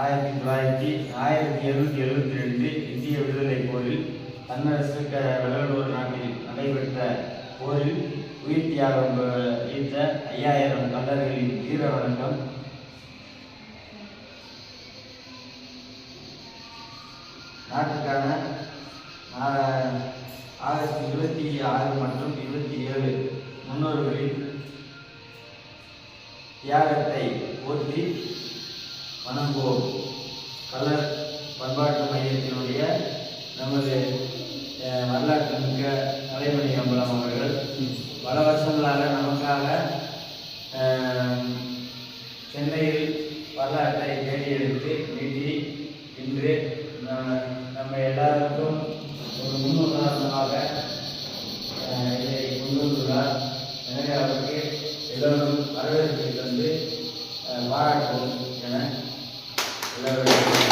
ஆயிரத்தி தொள்ளாயிரத்தி ஆயிரத்தி எழுநூற்றி எழுபத்தி ரெண்டு இந்திய விடுதலை போரில் தன்னரசு க வடலூர் நாட்டில் நடைபெற்ற போரில் உயிர் தியாகம் அஹ், ஐயாயிரம் கல்லர்களின் வீர வணக்கம். நாட்டுக்கான ஆகஸ்ட் இருபத்தி ஆறு மற்றும் இருபத்தி ஏழு முன்னோர்களின் தியாகத்தை போற்றி வணங்குவோம். கலர் பண்பாட்டு மையத்தினுடைய நமது வரலாற்று மிக்க நடைமணி அம்பலம் அவர்கள். பல வருஷங்களாக நமக்காக சென்னையில் வரலாற்றை தேடி எடுத்து நீட்டி இன்று நம்ம எல்லாருக்கும் ஒரு முன்னுதாரணமாக இதை கொண்டு வந்துள்ளார். எனவே அவருக்கு எல்லோரும் வரவேற்பை தந்து அஹ், பாராட்டுவோம். Thank you.